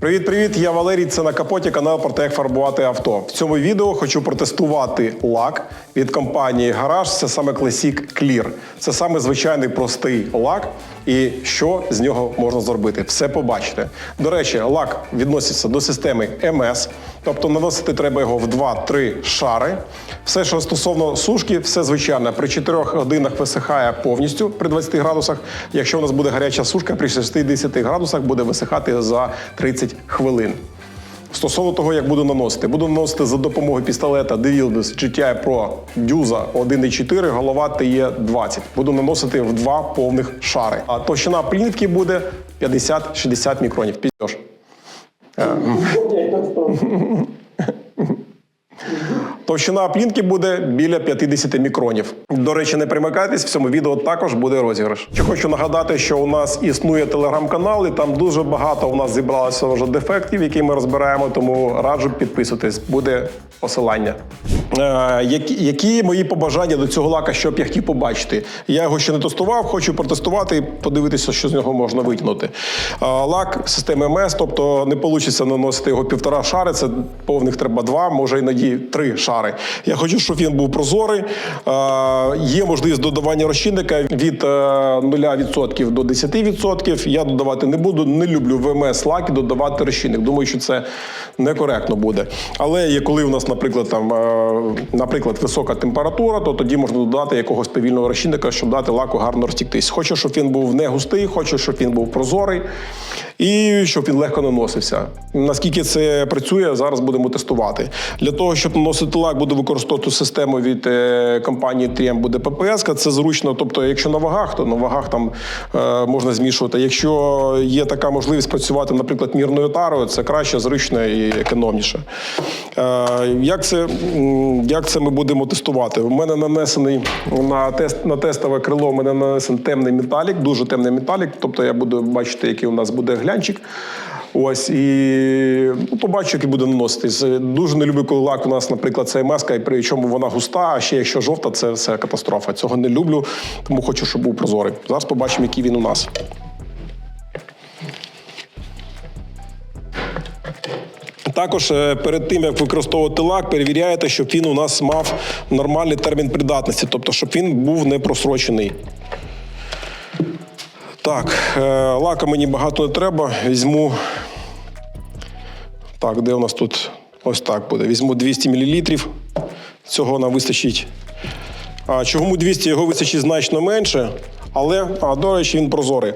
Привіт-привіт! Я Валерій. Це на капоті канал про те, як фарбувати авто. В цьому відео хочу протестувати лак від компанії Гараж. Це саме Classic Clear. Це саме звичайний простий лак. І що з нього можна зробити? Все побачите. До речі, лак відноситься до системи МС, тобто наносити треба його в 2-3 шари. Все, що стосовно сушки, все звичайно. При 4 годинах висихає повністю при 20 градусах. Якщо у нас буде гаряча сушка, при 60 градусах буде висихати за 30 хвилин. Стосовно того, як буду наносити, буду наносити за допомогою пістолета DeWildes GTI Pro Дюза 1.4, голова TE20. Буду наносити в два повних шари. А товщина плівки буде 50-60 мікронів. Піздєш. Товщина плінки буде біля 50 мікронів. До речі, не примикайтесь, в цьому відео також буде розіграш. Ще хочу нагадати, що у нас існує телеграм-канал, і там дуже багато у нас зібралося вже дефектів, які ми розбираємо. Тому раджу підписуйтесь. Буде посилання. Е, які, мої побажання до цього лака, що б я хотів побачити? Я його ще не тестував, хочу протестувати і подивитися, що з нього можна витягнути. Е, лак системи МС, тобто не вийде наносити його півтора шари, це повних треба два, може іноді три шари. Я хочу, щоб він був прозорий. Е, Є можливість додавання розчинника від е, 0% до 10%. Я додавати не буду. Не люблю в МС лаки додавати розчинник. Думаю, що це некоректно буде. Але коли у нас, наприклад, там, наприклад, висока температура, то тоді можна додати якогось повільного розчинника, щоб дати лаку гарно розтіктись. Хочу, щоб він був не густий, хочу, щоб він був прозорий і щоб він легко наносився. Наскільки це працює, зараз будемо тестувати. Для того, щоб наносити лак, буду використовувати систему від е, компанії 3M буде ППС. Це зручно. Тобто, якщо на вагах, то на вагах там е, можна змішувати. Якщо є така можливість працювати, наприклад, мірною тарою, це краще, зручно і економніше. Е, як, це, як це ми будемо тестувати? У мене нанесений на, тест, на тестове крило, у мене нанесений темний металік, дуже темний металік. Тобто я буду бачити, який у нас буде глянчик. Ось і ну, побачу, який буде наноситись. Дуже не люблю, коли лак у нас, наприклад, це маска, і причому вона густа, а ще якщо жовта, це все катастрофа. Цього не люблю, тому хочу, щоб був прозорий. Зараз побачимо, який він у нас. Також е, перед тим, як використовувати лак, перевіряєте, щоб він у нас мав нормальний термін придатності, тобто, щоб він був не просрочений. Так, е, лака мені багато не треба. Візьму. Так, де у нас тут? Ось так буде. Візьму 200 мл. Цього нам вистачить. А чому 200 його вистачить значно менше, але, а, до речі, він прозорий.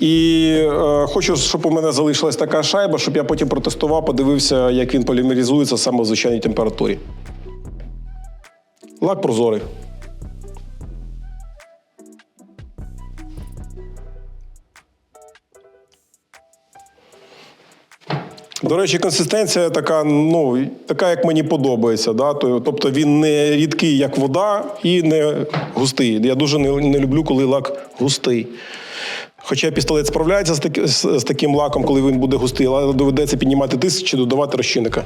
І е, хочу, щоб у мене залишилась така шайба, щоб я потім протестував, подивився, як він полімеризується саме в звичайній температурі. Лак прозорий. До речі, консистенція така, ну, така, як мені подобається. Да? Тобто він не рідкий, як вода, і не густий. Я дуже не, люблю, коли лак густий. Хоча пістолет справляється з, таки, з, з таким лаком, коли він буде густий, але доведеться піднімати тиск чи додавати розчинника.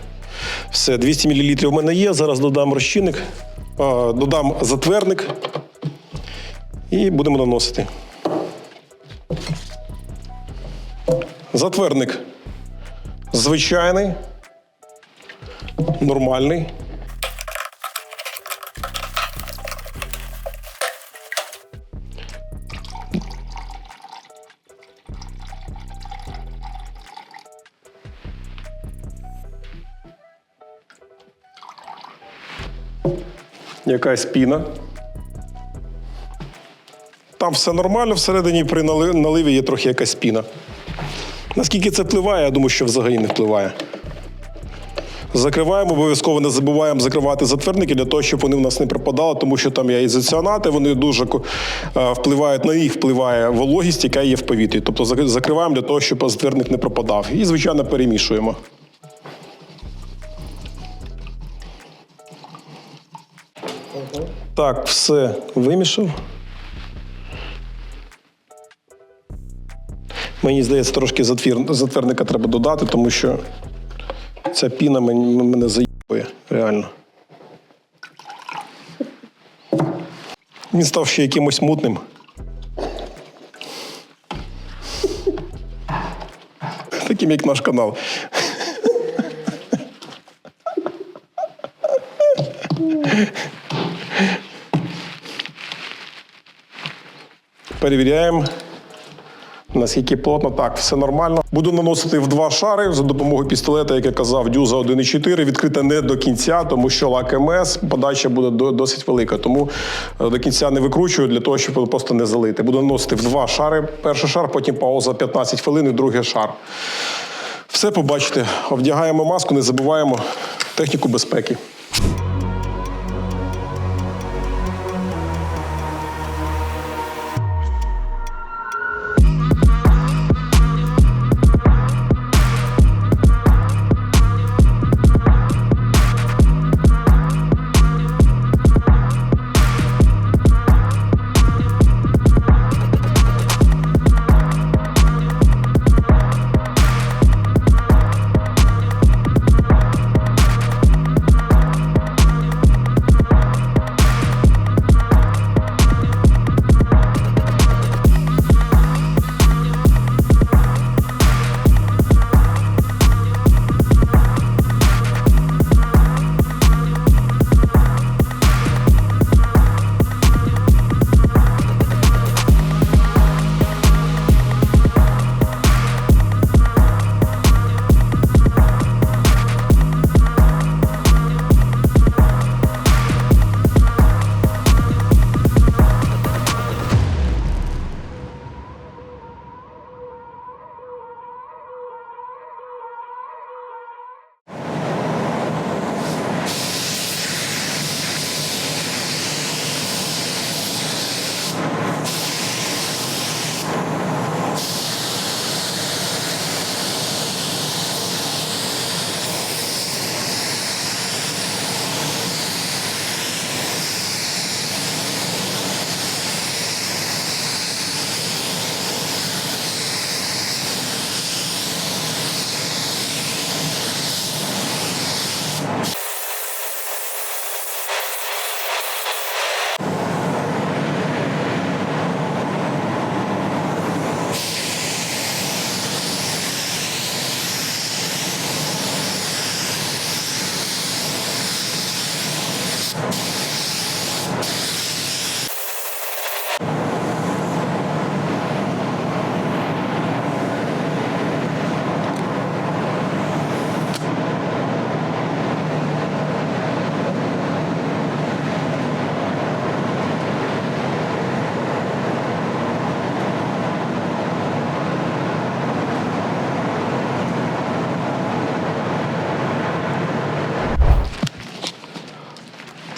Все, 200 мл в мене є. Зараз додам розчинник, а, додам затверник і будемо наносити. Затверник звичайний, нормальний. Якась піна. Там все нормально, всередині при нали- наливі є трохи якась піна. Наскільки це впливає, я думаю, що взагалі не впливає. Закриваємо, обов'язково не забуваємо закривати затвердники для того, щоб вони в нас не пропадали, тому що там є ізоціанати, вони дуже е, впливають на їх, впливає вологість, яка є в повітрі. Тобто закриваємо для того, щоб затвердник не пропадав. І, звичайно, перемішуємо. Так, все вимішав. Мені здається, трошки затвір, затвердника треба додати, тому що ця піна мені- мене заїбує, реально. Він став ще якимось мутним. Таким, як наш канал. Перевіряємо. Наскільки плотно, так, все нормально. Буду наносити в два шари за допомогою пістолета, як я казав, дюза 1,4. Відкрита не до кінця, тому що лак МС подача буде досить велика. Тому е, до кінця не викручую для того, щоб просто не залити. Буду наносити в два шари. Перший шар, потім пауза 15 хвилин і другий шар. Все побачите. Вдягаємо маску, не забуваємо техніку безпеки.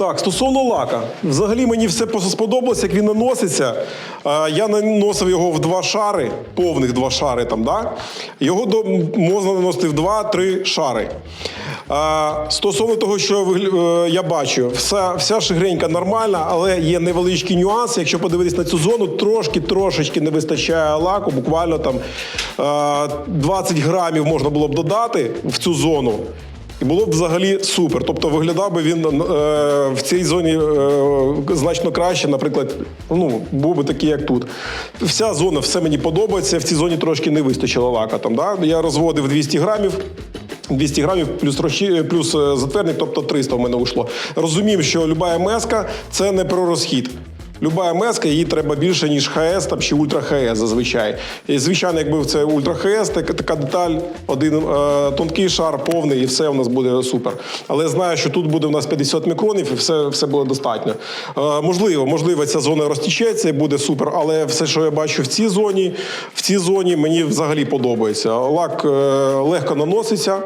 Так, стосовно лака. Взагалі мені все сподобалось, як він наноситься. Е, Я наносив його в два шари, повних два шари там, да? Його можна наносити в два-три шари. Е, Стосовно того, що е, я бачу, вся, вся шигренька нормальна, але є невеличкий нюанс. Якщо подивитись на цю зону, трошки трошечки не вистачає лаку, буквально там е, 20 грамів можна було б додати в цю зону. І було б взагалі супер. Тобто виглядав би він е, в цій зоні е, значно краще, наприклад, ну, був би такий, як тут. Вся зона, все мені подобається. В цій зоні трошки не вистачило лака. Там, да? Я розводив 200 грамів. 200 грамів плюс розчі- плюс е, затвердник, тобто 300 в мене вийшло. Розумів, що люба МС це не про розхід. Люба МС, її треба більше, ніж ХС там, чи Ультра ХС зазвичай. І, звичайно, якби це Ультра ХС, така, така деталь, один е, тонкий шар, повний, і все у нас буде супер. Але знаю, що тут буде у нас 50 мікронів, і все, все буде достатньо. Е, можливо, можливо, ця зона розтічеться і буде супер, але все, що я бачу в цій зоні, в цій зоні мені взагалі подобається. Лак е, легко наноситься.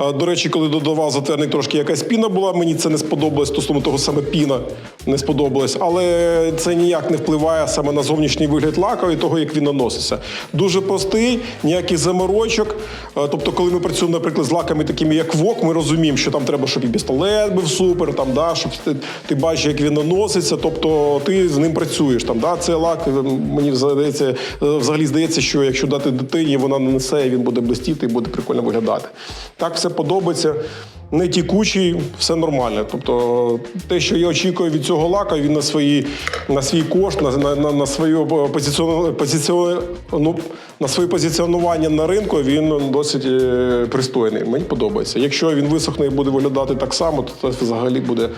Е, до речі, коли додавав затвердник, трошки якась піна була, мені це не сподобалось стосовно того саме піна не сподобалось. Але це ніяк не впливає саме на зовнішній вигляд лака і того, як він наноситься. Дуже простий, ніяких заморочок. Е, Тобто, коли ми працюємо, наприклад, з лаками такими, як ВОК, ми розуміємо, що там треба, щоб і пістолет був супер, там, да, щоб ти, ти бачиш, як він наноситься, тобто ти з ним працюєш. Там, да, це лак, е, мені здається, е, взагалі здається, що якщо дати дитині, вона нанесе, він буде блистіти і буде прикольно виглядати. Так все подобається. Не тікучий, все нормально. Тобто те, що я очікую від цього лака, він на свої на свій кошт, на, на, на, свою позиціон, позиціон, ну, на своє позиціонування на ринку, він досить е, пристойний. Мені подобається. Якщо він висохне і буде виглядати так само, то це взагалі буде.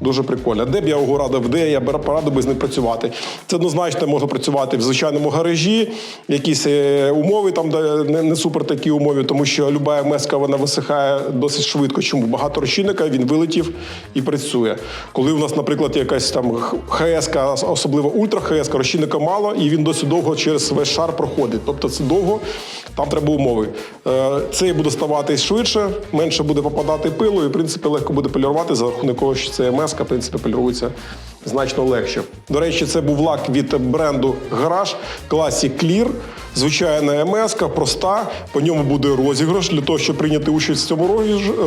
Дуже прикольно. Де б я його радив, де я б порадив би з ним працювати. Це однозначно можна працювати в звичайному гаражі, якісь е, умови там, де не, супер такі умови, тому що люба МСК вона висихає досить швидко. Чому багато розчинника він вилетів і працює. Коли у нас, наприклад, якась там ХС, особливо ультра ХС, розчинника мало, і він досить довго через весь шар проходить. Тобто це довго, там треба умови. Е, Цей буде ставати швидше, менше буде попадати пилу, і в принципі легко буде полірувати за рахунок того, що це МС, в принципі, полірується значно легше. До речі, це був лак від бренду Гараж класі Clear. Звичайна МС, проста. По ньому буде розіграш. Для того, щоб прийняти участь в цьому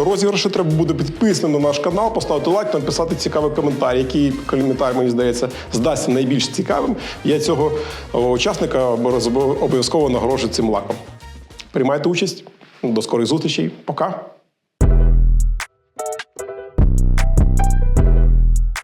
розіграші, треба буде підписати на наш канал, поставити лайк написати цікавий коментар, який коментар, мені здається, здасться найбільш цікавим. Я цього учасника обов'язково нагороджу цим лаком. Приймайте участь. До скорих зустрічей. Пока.